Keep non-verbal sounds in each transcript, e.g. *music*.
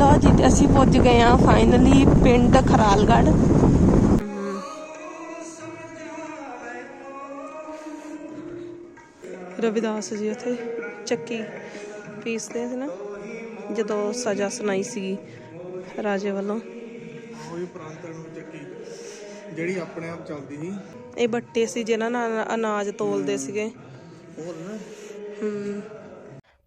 ਲੋ ਜੀ ਤੇ ਅਸੀਂ ਪਹੁੰਚ ਗਏ ਆ ਫਾਈਨਲੀ ਪਿੰਡ ਖਰਾਲਗੜ੍ਹ। ਰਵਿਦਾਸ ਜੀ ਉੱਥੇ ਚੱਕੀ ਪੀਸਦੇ ਸੀ ਨਾ ਜਦੋਂ ਸਜ਼ਾ ਸੁਣਾਈ ਸੀ ਰਾਜੇ ਵੱਲੋਂ। ਉਹੀ ਪ੍ਰਾਂਤਣ ਨੂੰ ਚੱਕੀ ਜਿਹੜੀ ਆਪਣੇ ਆਪ ਚੱਲਦੀ ਸੀ। ਇਹ ਬੱਟੇ ਸੀ ਜਿਨ੍ਹਾਂ ਨਾਲ ਅਨਾਜ ਤੋਲਦੇ ਸੀਗੇ। ਹੋਰ ਨਾ।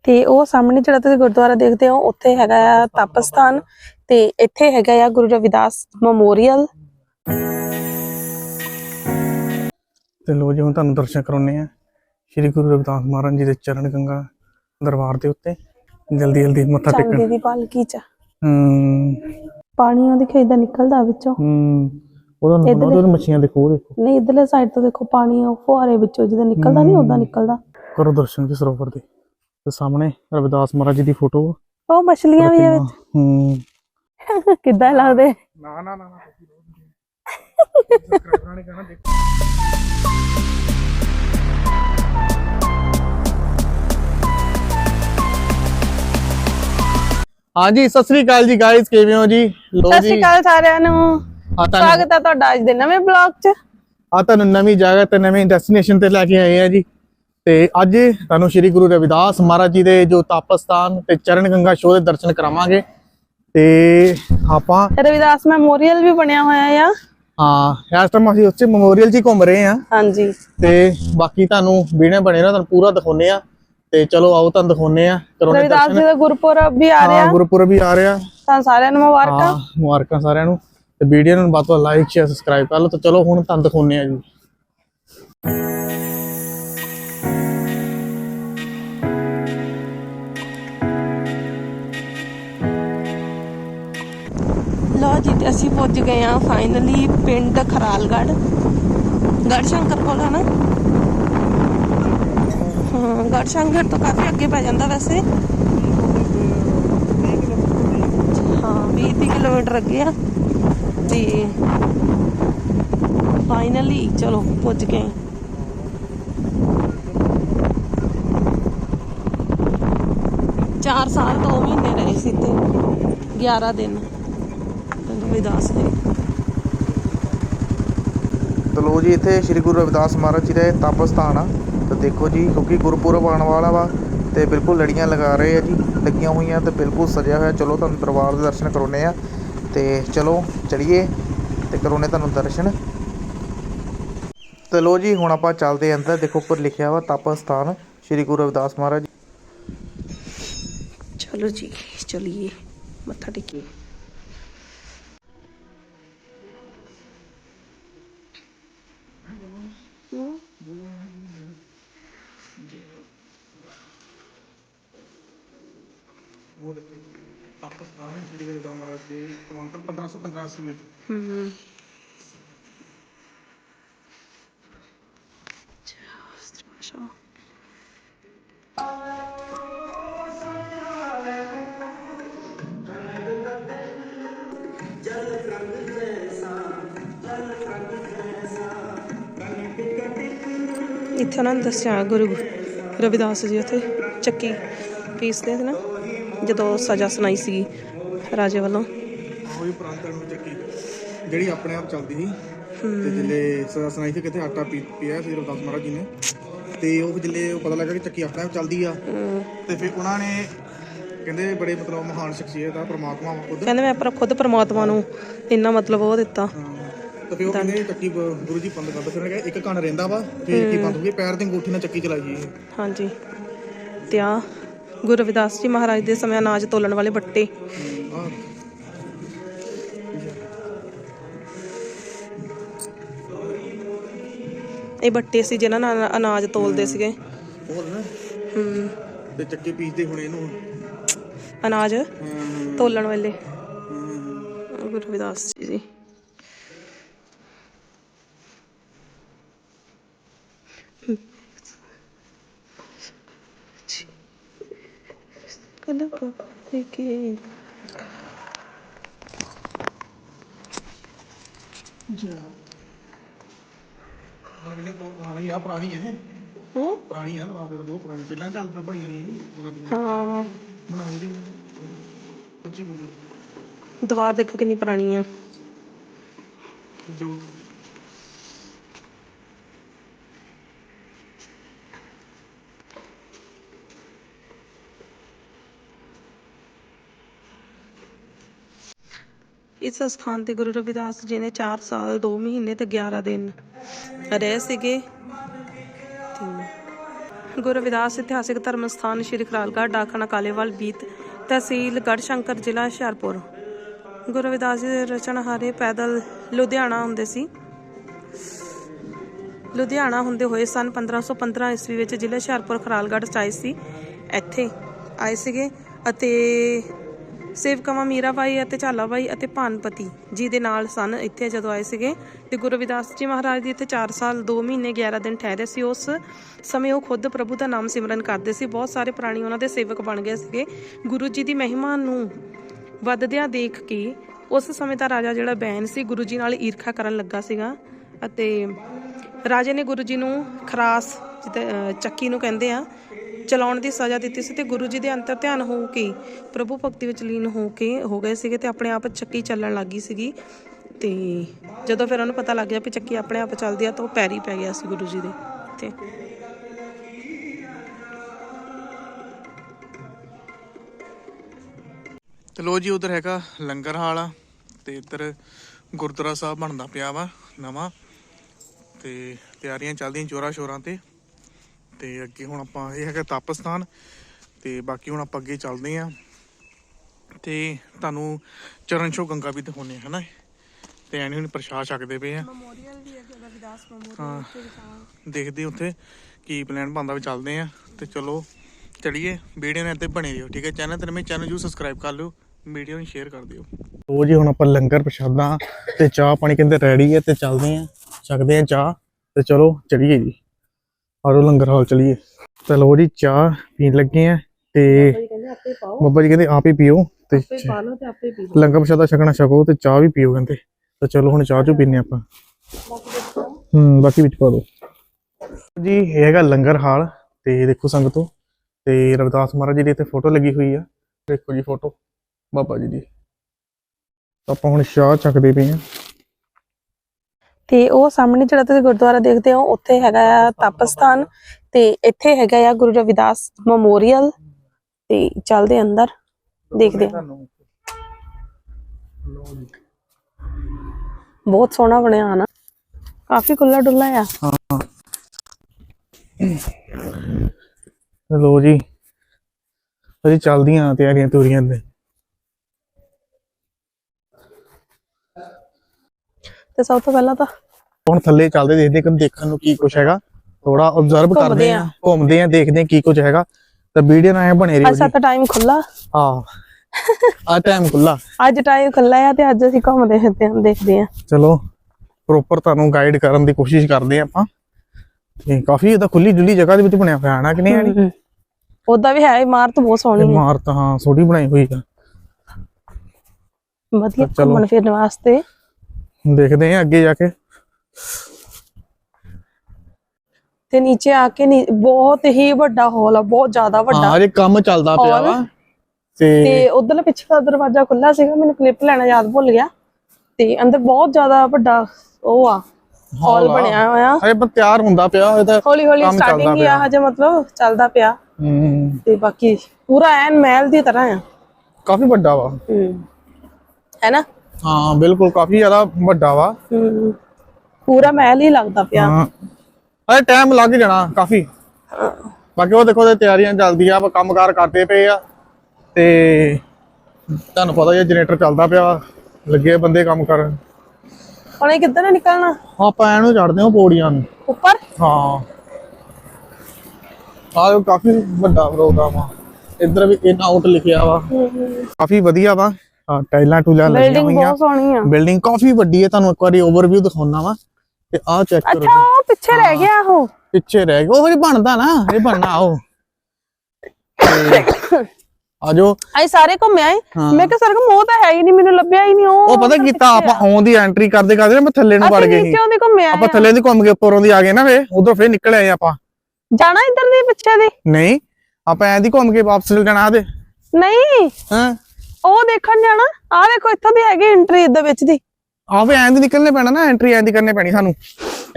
ਤੇ ਉਹ ਸਾਹਮਣੇ ਜਿਹੜਾ ਤੁਸੀਂ ਗੁਰਦੁਆਰਾ ਦੇਖਦੇ ਹੋ ਉੱਥੇ ਹੈਗਾ ਆ ਤਪਸਥਾਨ ਤੇ ਇੱਥੇ ਹੈਗਾ ਆ ਗੁਰੂ ਰਵਿਦਾਸ ਮੈਮੋਰੀਅਲ। ਤੇ ਲੋ ਜੀ ਹੁਣ ਤੁਹਾਨੂੰ ਦਰਸ਼ਨ ਕਰਾਉਣੇ ਆ ਸ਼੍ਰੀ ਗੁਰੂ ਰਵਿਦਾਸ ਮਹਾਰਾਜ ਜੀ ਦੇ ਚਰਨ ਗੰਗਾ ਦਰਬਾਰ ਦੇ ਉੱਤੇ। ਜਲਦੀ ਜਲਦੀ ਮੱਥਾ ਚਾਂਦੀ ਟੇਕਣ। ਦੀ ਪਾਲਕੀ ਚ। ਹੂੰ। ਪਾਣੀ ਉਹਦੀ ਖੇਤ ਨਿਕਲਦਾ ਵਿੱਚੋਂ। ਹੂੰ। ਉਹਦਾ ਨਾਮ ਉਹਦੇ ਮੱਛੀਆਂ ਦੇ ਖੂਹ ਦੇਖੋ। ਨਹੀਂ ਇਧਰਲੇ ਸਾਈਡ ਤੋਂ ਦੇਖੋ ਪਾਣੀ ਉਹ ਫੁਹਾਰੇ ਵਿੱਚੋਂ ਜਿਹਦਾ ਨਿਕਲਦਾ ਨਹੀਂ ਉਦਾਂ ਨਿਕਲਦਾ। ਕਰੋ ਦਰਸ਼ਨ ਜੀ ਸਰੋਵਰ ਦੇ। ਤੇ ਸਾਹਮਣੇ ਰਵਿਦਾਸ ਮਹਾਰਾਜ ਜੀ ਦੀ ਫੋਟੋ ਉਹ ਮਛਲੀਆਂ ਵੀ ਆ ਹੂੰ ਵਿੱਚ। *laughs* ਕਿੱਦਾਂ ਲੱਗਦੇ? ਨਾ ਨਾ ਨਾ ਨਾ ਨੇ *laughs* ਕਹਿਣਾ ਦੇਖੋ। ਹਾਂਜੀ ਸਤਿ ਸ੍ਰੀ ਅਕਾਲ ਜੀ ਗਾਇਸ ਕਿਵੇਂ ਹੋ ਜੀ? ਲੋ ਸਤਿ ਸ਼੍ਰੀ ਅਕਾਲ ਸਾਰਿਆਂ ਨੂੰ। ਆ ਤੁਹਾਨੂੰ ਸਵਾਗਤ ਹੈ ਤੁਹਾਡਾ ਅੱਜ ਦੇ ਨਵੇਂ ਬਲੌਗ 'ਚ। ਆ ਤੁਹਾਨੂੰ ਨਵੀਂ ਜਗ੍ਹਾ ਤੇ ਨਵੇਂ ਡੈਸਟੀਨੇਸ਼ਨ ਤੇ ਲੈ ਕੇ ਆਏ ਆ ਜੀ। ਤੇ ਅੱਜ ਤੁਹਾਨੂੰ ਸ੍ਰੀ ਗੁਰੂ ਰਵਿਦਾਸ ਮਹਾਰਾਜ ਜੀ ਦੇ ਜੋ ਤਪਸਥਾਨ ਤੇ ਚਰਨ ਗੰਗਾ ਸ਼ੋਅ ਦੇ ਦਰਸ਼ਨ ਕਰਾਵਾਂਗੇ। ਤੇ ਆਪਾਂ ਰਵਿਦਾਸ ਮੈਮੋਰੀਅਲ ਵੀ ਬਣਿਆ ਹੋਇਆ ਆ। ਹਾਂ ਇਸ ਟਾਈਮ ਅਸੀਂ ਉੱਥੇ ਮੈਮੋਰੀਅਲ 'ਚ ਘੁੰਮ ਰਹੇ ਆ ਹਾਂਜੀ। ਤੇ ਬਾਕੀ ਤੁਹਾਨੂੰ ਵੀਡੀਓ ਬਣੇ ਨਾ ਤੁਹਾਨੂੰ ਪੂਰਾ ਦਿਖਾਉਨੇ ਆ ਤੇ ਚਲੋ ਆਓ ਤੁਹਾਨੂੰ ਦਿਖਾਉਨੇ ਆ ਕਰੋਨੇ ਰਵਿਦਾਸ ਜੀ ਦਾ ਗੁਰਪੁਰਬ ਵੀ ਆ ਰਿਹਾ। ਹਾਂ ਗੁਰਪੁਰਬ ਵੀ ਆ ਰਿਹਾ। ਤੁਹਾਨੂੰ ਸਾਰਿਆਂ ਨੂੰ ਮੁਬਾਰਕਾਂ। ਮੁਬਾਰਕਾਂ ਸਾਰਿਆਂ ਨੂੰ। ਤੇ ਵੀਡੀਓ ਨੂੰ ਬਾਤ ਲਾਈਕ ਸ਼ੇਅਰ ਸਬਸਕ੍ਰਾਈਬ ਕਰ ਲਓ। ਤੇ ਚਲੋ ਹੁਣ ਤੁਹਾਨੂੰ ਦਿਖਾਉਨੇ ਆ ਜੀ। ਜੀ ਤੇ ਅਸੀਂ ਪਹੁੰਚ ਗਏ ਆ ਫਾਈਨਲੀ ਪਿੰਡ ਖਰਾਲਗੜ੍ਹ। ਗੜਸ਼ੰਕਰ ਕੋਲ ਹੈ ਨਾ ਹਾਂ, ਗੜਸ਼ੰਕਰ ਤੋਂ ਕਾਫੀ ਅੱਗੇ ਪੈ ਜਾਂਦਾ ਵੈਸੇ। ਹਾਂ 20 ਤੀਹ ਕਿਲੋਮੀਟਰ ਅੱਗੇ ਆ। ਤੇ ਫਾਈਨਲੀ ਚਲੋ ਪਹੁੰਚ ਗਏ। ਚਾਰ ਸਾਲ ਦੋ ਮਹੀਨੇ ਰਹੇ ਸੀ ਤੇ 11 ਦਿਨ। ਰਵਿਦਾਸ ਦੇ ਤੇ ਲੋ ਜੀ ਇੱਥੇ ਸ੍ਰੀ ਗੁਰੂ ਰਵਿਦਾਸ ਮਹਾਰਾਜ ਜੀ ਦਾ ਤਪ ਸਥਾਨ ਆ। ਤੇ ਦੇਖੋ ਜੀ ਕਿਉਂਕਿ ਗੁਰਪੁਰਬ ਆਉਣ ਵਾਲਾ ਵਾ ਤੇ ਬਿਲਕੁਲ ਲੜੀਆਂ ਲਗਾ ਰਹੇ ਆ ਜੀ ਲੱਗੀਆਂ ਹੋਈਆਂ ਤੇ ਬਿਲਕੁਲ ਸਜਿਆ ਹੋਇਆ। ਚਲੋ ਤੁਹਾਨੂੰ ਦਰਬਾਰ ਦੇ ਦਰਸ਼ਨ ਕਰਾਉਨੇ ਆ। ਤੇ ਚਲੋ ਚੜੀਏ ਤੇ ਕਰਾਉਨੇ ਤੁਹਾਨੂੰ ਦਰਸ਼ਨ। ਤੇ ਲੋ ਜੀ ਹੁਣ ਆਪਾਂ ਚੱਲਦੇ ਆਂ ਅੰਦਰ। ਦੇਖੋ ਉੱਪਰ ਲਿਖਿਆ ਵਾ ਤਪ ਸਥਾਨ ਸ੍ਰੀ ਗੁਰੂ ਰਵਿਦਾਸ ਮਹਾਰਾਜ। ਚਲੋ ਜੀ ਚਲਿਏ। ਮੱਥਾ ਟੇਕੀਏ ਉਹ ਦੇਖੋ ਤਪਸਥਾਨ ਸ੍ਰੀ ਗੁਰੂ ਰਵਿਦਾਸ ਮਹਾਰਾਜ ਜੀ 1515 ਵਿੱਚ ਹੂੰ ਅੱਛਾ ਇੱਥੇ ਉਹਨਾਂ ਨੇ ਦੱਸਿਆ ਗੁਰੂ ਰਵਿਦਾਸ ਜੀ ਉੱਥੇ ਚੱਕੀ ਪੀਸਦੇ ਸੀ ਨਾ, ਜਦੋਂ ਸਜ਼ਾ ਸੁਣਾਈ ਸੀ ਰਾਜੇ ਵੱਲੋਂ। ਉਹੀ ਪ੍ਰਾਂਤਣ ਨੂੰ ਚੱਕੀ ਜਿਹੜੀ ਆਪਣੇ ਆਪ ਚੱਲਦੀ ਸੀ। ਤੇ ਜਿੱਲੇ ਸਦਾ ਸੁਣਾਈ ਸੀ ਕਿਤੇ ਆਟਾ ਪੀ ਪਿਆ ਸੀ ਰਵਿਦਾਸ ਮਹਾਰਾਜ ਜੀ ਨੇ। ਤੇ ਉਹ ਜਿੱਲੇ ਉਹ ਪਤਾ ਲੱਗਾ ਕਿ ਚੱਕੀ ਆਪਣੇ ਆਪ ਚੱਲਦੀ ਆ। ਤੇ ਫਿਰ ਉਹਨਾਂ ਨੇ ਕਹਿੰਦੇ ਬੜੇ ਮਤਲਬ ਮਹਾਨ ਸ਼ਖਸੀਅਤ ਆ ਪ੍ਰਮਾਤਮਾ ਖੁਦ। ਕਹਿੰਦੇ ਮੈਂ ਪਰ ਖੁਦ ਪ੍ਰਮਾਤਮਾ ਨੂੰ ਇੰਨਾ ਮਤਲਬ ਉਹ ਦਿੱਤਾ। ਤੇ ਫਿਰ ਉਹ ਕਹਿੰਦੇ ਚੱਕੀ ਗੁਰੂ ਜੀ ਬੰਦ ਕਰ ਦੋ। ਫਿਰ ਉਹਨੇ ਕਿਹਾ ਇੱਕ ਕਣ ਰਹਿੰਦਾ ਵਾ ਫਿਰ ਕੀ ਬੰਦ ਹੋ ਗਈ ਪੈਰ ਦੀ ਅੰਗੂਠੀ ਨਾਲ ਚੱਕੀ ਚਲਾਈ ਜੀ ਹਾਂਜੀ। ਤੇ ਆ ਗੁਰੂ ਰਵਿਦਾਸ ਜੀ ਮਹਾਰਾਜ ਦੇ ਸਮੇਂ ਅਨਾਜ ਤੋਲਣ ਵਾਲੇ ਬੱਟੇ। ਇਹ ਬੱਟੇ ਸੀ ਜਿਨ੍ਹਾਂ ਨਾਲ ਅਨਾਜ ਤੋਲਦੇ ਸੀਗੇ। ਹੋਰ ਨਾ? ਹੂੰ। ਤੇ ਚੱਕੀ ਪੀਸਦੇ ਹੁਣ ਇਹਨੂੰ। ਅਨਾਜ ਤੋਲਣ ਵੇਲੇ। ਹਾਂ। ਗੁਰੂ ਰਵਿਦਾਸ ਜੀ। ਜੀ। ਤੋਂ ਪੁਰਾਣੀ ਆ ਪੁਰਾਣੀ ਹੈ। ਹੂੰ? ਪੁਰਾਣੀ ਆ ਨਾ ਬਹੁਤ ਪੁਰਾਣੀ ਪਹਿਲਾਂ ਚੱਲ ਤਾਂ ਬਣੀ ਨਹੀਂ ਹਾਂ। ਬਣਾਈ ਦੀ ਮਰਜ਼ੀ ਬੋਲੋ। ਦੀਵਾਰ ਦੇਖੋ ਕਿੰਨੀ ਪੁਰਾਣੀ ਆ ਜੋ ਇਸ ਸਥਾਨ ਤੇ ਗੁਰੂ ਰਵਿਦਾਸ ਜੀ ਨੇ 4 ਸਾਲ 2 ਮਹੀਨੇ ਤੇ 11 ਦਿਨ ਰਹੇ ਸੀਗੇ। ਤੇ ਗੁਰੂ ਰਵਿਦਾਸ ਇਤਿਹਾਸਿਕ ਧਰਮ ਸਥਾਨ ਸ਼੍ਰੀ ਖਰਾਲਗੜ੍ਹ ਡਾਕਖਾਨਾ, ਕਾਲੇਵਾਲ, ਬੀਤ ਤਹਿਸੀਲ ਗੜਸ਼ੰਕਰ ਜ਼ਿਲ੍ਹਾ ਹੁਸ਼ਿਆਰਪੁਰ। ਗੁਰੂ ਰਵਿਦਾਸ ਜੀ ਦੇ ਰਚਨਹਾਰੇ ਪੈਦਲ ਲੁਧਿਆਣਾ ਹੁੰਦੇ ਸੀ। ਲੁਧਿਆਣਾ ਹੁੰਦੇ ਹੋਏ ਸਨ 1515 ਈਸਵੀ ਵਿੱਚ ਜ਼ਿਲ੍ਹਾ ਹੁਸ਼ਿਆਰਪੁਰ ਖਰਾਲਗੜ੍ਹ ਚ ਆਏ ਸੀ। ਇੱਥੇ ਆਏ ਸੀਗੇ ਅਤੇ ਸੇਵਕਵਾਂ ਮੀਰਾਬਾਈ ਅਤੇ ਝਾਲਾਬਾਈ ਅਤੇ ਭਾਨਪਤੀ ਜੀ ਦੇ ਨਾਲ ਸਨ ਇੱਥੇ ਜਦੋਂ ਆਏ ਸੀਗੇ ਤੇ ਗੁਰੂ ਰਵਿਦਾਸ ਜੀ ਮਹਾਰਾਜ ਜੀ ਇੱਥੇ 4 ਸਾਲ 2 ਮਹੀਨੇ 11 ਦਿਨ ਠਹਿਰੇ ਸੀ। ਉਸ ਸਮੇਂ ਉਹ ਖੁਦ ਪ੍ਰਭੂ ਦਾ ਨਾਮ ਸਿਮਰਨ ਕਰਦੇ ਸੀ। ਬਹੁਤ ਸਾਰੇ ਪ੍ਰਾਣੀ ਉਹਨਾਂ ਦੇ ਸੇਵਕ ਬਣ ਗਏ ਸੀਗੇ। ਗੁਰੂ ਜੀ ਦੀ ਮਹਿਮਾ ਨੂੰ ਵੱਧਦਿਆਂ ਦੇਖ ਕੇ ਉਸ ਸਮੇਂ ਦਾ ਰਾਜਾ ਜਿਹੜਾ ਬੈਨ ਸੀ, ਗੁਰੂ ਜੀ ਨਾਲ ਈਰਖਾ ਕਰਨ ਲੱਗਾ ਸੀਗਾ ਅਤੇ ਰਾਜੇ ਨੇ ਗੁਰੂ ਜੀ ਨੂੰ ਖਰਾਸ ਚੱਕੀ ਨੂੰ ਕਹਿੰਦੇ ਆ ਚਲਾਉਣ ਦੀ ਸਜ਼ਾ ਦਿੱਤੀ ਸੀ ਤੇ ਗੁਰੂ ਜੀ ਦੇ ਅੰਤਰ ਧਿਆਨ ਹੋ ਕੇ, ਪ੍ਰਭੂ ਭਗਤੀ ਵਿੱਚ ਲੀਨ ਹੋ ਕੇ ਹੋ ਗਏ ਸੀਗੇ ਤੇ ਆਪਣੇ ਆਪ ਚੱਕੀ ਚੱਲਣ ਲੱਗੀ ਸੀਗੀ। ਤੇ ਜਦੋਂ ਫਿਰ ਉਹਨੂੰ ਪਤਾ ਲੱਗ ਗਿਆ ਵੀ ਚੱਕੀ ਆਪਣੇ ਆਪ ਚੱਲਦੀ ਆ ਤਾਂ ਉਹ ਪੈਰੀ ਪੈ ਗਿਆ ਸੀ ਗੁਰੂ ਜੀ ਦੇ ਤੇ ਤੇ ਲੋ ਜੀ, ਉਧਰ ਹੈਗਾ ਲੰਗਰ ਹਾਲ ਆ ਤੇ ਇੱਧਰ ਗੁਰਦੁਆਰਾ ਸਾਹਿਬ ਬਣਦਾ ਪਿਆ ਵਾ ਨਵਾਂ। ਤੇ ਤਿਆਰੀਆਂ ਚੱਲਦੀਆਂ ਜੋਰਾਂ ਸ਼ੋਰਾਂ ਤੇ। ਤੇ ਅੱਗੇ ਹੁਣ ਆਪਾਂ ਇਹ ਹੈਗਾ ਤਪਸਥਾਨ ਤੇ ਬਾਕੀ ਹੁਣ ਆਪਾਂ ਅੱਗੇ ਚੱਲਦੇ ਆ ਤੇ ਤੁਹਾਨੂੰ ਚਰਨ ਛੋ ਗੰਗਾ ਵੀ ਦਿਖਾਉਣੇ ਹਨਾ? ਤੇ ਐਨੀ ਹੁਣ ਪ੍ਰਸ਼ਾਦ ਛਕਦੇ ਪਏ ਆ ਮੈਮੋਰੀਅਲ ਵੀ ਹੈ। ਰਵਿਦਾਸ ਹਾਂ ਦੇਖਦੇ ਉੱਥੇ ਕੀ ਪਲਾਨ ਬਣਦਾ ਵੀ ਚੱਲਦੇ ਆ ਤੇ ਚਲੋ ਚਲਿਏ। ਵੀਡੀਓ ਨੇ ਤੇ ਬਣੇ ਰਹੋ ਠੀਕ ਹੈ? ਚੈਨਲ ਤੇ ਮੇਰੇ ਚੈਨਲ ਨੂੰ ਸਬਸਕ੍ਰਾਈਬ ਕਰ ਲਿਓ। ਵੀਡੀਓ ਨੂੰ ਸ਼ੇਅਰ ਕਰ ਦਿਓ। ਉਹ ਜੀ ਹੁਣ ਆਪਾਂ ਲੰਗਰ ਪ੍ਰਸ਼ਾਦਾਂ ਤੇ ਚਾਹ ਪਾਣੀ ਕਹਿੰਦੇ ਰੈਡੀ ਹੈ ਤੇ ਚੱਲਦੇ ਆ ਛਕਦੇ ਆ ਚਾਹ ਤੇ ਚਲੋ ਚਲੀਏ ਜੀ। ਆਰੋ ਲੰਗਰ ਹਾਲ ਚਲੀਏ। ਤੇ ਲੋ ਜੀ ਚਾਹ ਪੀਣ ਲੱਗੇ ਆ ਤੇ ਬਾਬਾ ਜੀ ਕਹਿੰਦੇ ਆਪ ਹੀ ਪੀਓ ਤੇ ਆਪੇ ਪਾ ਲਓ ਤੇ ਆਪੇ ਪੀ ਲਓ। ਲੰਗਰ ਪ੍ਰਸ਼ਾਦਾ ਛਕਣਾ ਛਕੋ ਤੇ ਚਾਹ ਵੀ ਪੀਓ ਕਹਿੰਦੇ। ਤੇ ਚਲੋ ਹੁਣ ਚਾਹ ਚੋ ਪੀਨੇ ਆਪਾਂ। ਹੂੰ ਬਾਕੀ ਵਿੱਚ ਪਾ ਦੋ। ਜੀ ਇਹ ਹੈਗਾ ਲੰਗਰ ਹਾਲ ਤੇ ਦੇਖੋ ਸੰਗਤੋ ਤੇ ਰਵਿਦਾਸ ਮਹਾਰਾਜ ਜੀ ਦੀ ਇੱਥੇ ਫੋਟੋ ਲੱਗੀ ਹੋਈ ਆ। ਦੇਖੋ ਜੀ ਫੋਟੋ ਬਾਬਾ ਜੀ ਦੀ। ਆਪਾਂ ਹੁਣ ਚਾਹ ਚੱਕਦੇ ਪਏ ਆ। ਤੇ ਉਹ ਸਾਹਮਣੇ ਜਿਹੜਾ ਤੁਸੀਂ ਗੁਰਦੁਆਰਾ ਦੇਖਦੇ ਹੋ, ਉੱਥੇ ਹੈਗਾ ਆ ਤਪਸਥਾਨ ਤੇ ਇੱਥੇ ਹੈਗਾ ਆ ਗੁਰੂ ਰਵਿਦਾਸ ਮੈਮੋਰੀਅਲ ਤੇ ਚੱਲਦੇ ਅੰਦਰ, ਦੇਖਦੇ ਹਾਂ। ਬਹੁਤ ਸੋਹਣਾ ਬਣਿਆ ਨਾ। ਕਾਫੀ ਖੁੱਲਾ ਡੁੱਲਾ ਆ। ਲੋ ਜੀ। ਅਜੀ ਚੱਲਦੀਆਂ ਤਿਆਰੀਆਂ ਤੁਰੀਆਂ ਤੇ। ਤੇ ਸਭ ਤੋਂ ਪਹਿਲਾਂ ਤਾਂ ਹੁਣ ਥੱਲੇ ਚੱਲਦੇ ਦੇਖਦੇ ਕਿ ਦੇਖਣ ਨੂੰ ਕੀ ਕੁਝ ਹੈਗਾ। ਥੋੜਾ ਆਬਜ਼ਰਵ ਕਰਦੇ ਆ ਆ। ਘੁੰਮਦੇ ਆ ਦੇਖਦੇ ਆ ਕੀ ਕੁਝ ਹੈਗਾ। ਤਾਂ ਵੀਡੀਓ ਨਾਲ ਬਣੇ ਰਹੋ ਜੀ। ਸਾਡਾ ਟਾਈਮ ਖੁੱਲਾ ਹਾਂ। ਆ ਟਾਈਮ ਖੁੱਲਾ ਅੱਜ ਟਾਈਮ ਖੁੱਲਾ ਆ ਤੇ ਅੱਜ ਅਸੀਂ ਘੁੰਮਦੇ ਫਿਰਦੇ ਹਾਂ ਦੇਖਦੇ ਹਾਂ। ਚਲੋ ਪ੍ਰੋਪਰ ਤੁਹਾਨੂੰ ਗਾਈਡ ਕਰਨ ਦੀ ਕੋਸ਼ਿਸ਼ ਕਰਦੇ ਆ ਆਪਾਂ। ਤੇ ਕਾਫੀ ਇਹਦਾ ਖੁੱਲੀ ਡੁੱਲੀ ਜਗ੍ਹਾ ਦੇ ਵਿੱਚ ਬਣਿਆ ਹੋਇਆ ਹੈ ਨਾ ਕਿ ਨਹੀਂ ਆਣੀ ਉਦਾਂ ਵੀ ਹੈ ਇਮਾਰਤ ਬਹੁਤ ਸੋਹਣੀ ਹੈ। ਇਮਾਰਤ ਹਾਂ ਸੋਹਣੀ ਬਣਾਈ ਹੋਈ ਆ ਵਧੀਆ। ਘੁੰਮਣ ਫਿਰਨ ਵਾਸਤੇ। ਦੇਖਦੇ ਆ ਅੱਗੇ ਜਾ ਕੇ। ਤੇ ਨੀਚੇ ਆ ਕੇ ਨੀ- ਬਹੁਤ ਹੀ ਵੱਡਾ ਹਾਲ ਆ ਬਹੁਤ ਜ਼ਿਆਦਾ ਵੱਡਾ। ਹਾਂ ਅਜੇ ਕੰਮ ਚੱਲਦਾ ਪਿਆ? ਵਾ। ਤੇ ਤੇ ਉਧਰਲੇ ਪਿੱਛੇ ਦਾ ਦਰਵਾਜ਼ਾ ਖੁੱਲਾ ਸੀਗਾ ਮੈਨੂੰ ਕਲਿੱਪ ਲੈਣਾ ਯਾਦ ਭੁੱਲ ਗਿਆ। ਤੇ ਅੰਦਰ ਬਹੁਤ ਜ਼ਿਆਦਾ ਵੱਡਾ ਉਹ ਆ ਹਾਲ ਆ। ਬਣਿਆ ਹੋਇਆ। ਅਜੇ ਪਰ ਤਿਆਰ ਹੁੰਦਾ ਪਿਆ ਇਹ ਤਾਂ ਹੌਲੀ ਹੌਲੀ ਕੰਮ ਚੱਲਦਾ ਸਟਾਰਟਿੰਗ ਹੀ ਆ ਪਿਆ। ਹਜੇ ਮਤਲਬ ਚੱਲਦਾ ਪਿਆ। ਹੂੰ। ਤੇ ਬਾਕੀ ਪੂਰਾ ਐਨ ਮਹਿਲ ਦੀ ਤਰ੍ਹਾਂ ਆ। ਕਾਫੀ ਵੱਡਾ ਵਾ। ਹੂੰ। ਹੈ ਨਾ? ਹਾਂ ਬਿਲਕੁਲ ਕਾਫੀ ਜ਼ਿਆਦਾ ਵੱਡਾ ਵਾ। ਪੂਰਾ ਮਹਿਲ ਹੀ ਲੱਗਦਾ ਪਿਆ। ਹਾਂ। ਅਜੇ ਟਾਈਮ ਲੱਗ ਜਾਣਾ ਕਾਫੀ। ਬਾਕੀ ਉਹ ਦੇਖੋ ਤੇ ਤਿਆਰੀਆਂ ਚੱਲਦੀਆਂ ਆਪਾਂ ਕੰਮਕਾਰ ਕਰਦੇ ਪਏ ਆ। ਤੇ ਤੁਹਾਨੂੰ ਪਤਾ ਹੀ ਜਨਰੇਟਰ ਚੱਲਦਾ ਪਿਆ ਵਾ ਲੱਗੇ ਬੰਦੇ ਕੰਮ ਕਰਨ। ਹੁਣ ਇਹ ਕਿੱਧਰ ਨੂੰ ਨਿਕਲਣਾ? ਆਪਾਂ ਇਹਨੂੰ ਚੜਦੇ ਹਾਂ ਪੌੜੀਆਂ ਨੂੰ। ਉੱਪਰ? ਹਾਂ। ਆਹ ਕਾਫੀ ਵੱਡਾ ਪ੍ਰੋਗਰਾਮ ਆ। ਇੱਧਰ ਵੀ ਇਨ ਆਊਟ ਲਿਖਿਆ ਵਾ। ਕਾਫੀ ਵਧੀਆ ਵਾ। ਹਾਂ ਟਾਈਲਾਂ ਟੂਲਾਂ ਲੱਗੀਆਂ ਬਿਲਡਿੰਗ ਹੋਈਆਂ। ਬਹੁਤ ਸੋਹਣੀ ਆ ਬਿਲਡਿੰਗ ਕਾਫੀ ਵੱਡੀ ਹੈ ਤੁਹਾਨੂੰ ਇੱਕ ਵਾਰੀ ਓਵਰਵਿਊ ਦਿਖਾਉਣਾ ਵਾ। ਤੇ ਆਹ ਚੈੱਕ ਕਰੋ ਅੱਛਾ ਉਹ ਪਿੱਛੇ ਰਹਿ ਗਿਆ ਉਹ। ਪਿੱਛੇ ਰਹਿ ਗਿਆ ਉਹ ਹਜੇ ਬਣਦਾ ਨਾ ਇਹ ਬਣਨਾ ਉਹ। ਆਜੋ ਅਸੀਂ ਸਾਰੇ ਘੁੰਮੇ ਆਏ। ਮੈਂ ਕਿਹਾ ਸਰ ਉਹ ਤਾਂ ਹੈ ਹੀ ਨਹੀਂ ਮੈਨੂੰ ਲੱਭਿਆ ਹੀ ਨਹੀਂ ਉਹ। ਉਹ ਪਤਾ ਕੀਤਾ ਆਪਾਂ ਆਉਣ ਦੀ ਐਂਟਰੀ ਕਰਦੇ ਕਰਦੇ ਮੈਂ ਥੱਲੇ ਨੂੰ ਵੜ ਗਏ ਸੀ ਨੀਚੇ ਉਹਦੇ ਘੁੰਮੇ ਆਏ ਆਪਾਂ। ਥੱਲੇ ਦੀ ਘੁੰਮ ਕੇ ਉੱਪਰੋਂ ਦੀ ਆ ਗਏ ਨਾ ਵੇ ਉਧਰ ਫੇਰ ਨਿਕਲ ਆਏ ਆਪਾਂ। ਜਾਣਾ ਇੱਧਰ ਦੀ ਪਿੱਛੇ ਦੀ? ਨਹੀਂ ਆਪਾਂ ਐਂ ਦੀ ਘੁੰਮ ਕੇ ਵਾਪਸ ਚਲ ਜਾਣਾ ਤੇ ਨਹੀਂ। ਹਾਂ। ਉਹ ਦੇਖਣ ਜਾਣਾ। ਆ ਦੇਖੋ ਇੱਥੋਂ ਦੀ ਹੈਗੀ ਐਂਟਰੀ ਦੇ ਵਿੱਚ ਦੀ। ਆ ਵੀ ਐਂ ਦੀ ਨਿਕਲਣੇ ਪੈਣਾ ਨਾ ਐਂਟਰੀ ਐਂ ਦੀ ਕਰਨੀ ਪੈਣੀ ਸਾਨੂੰ।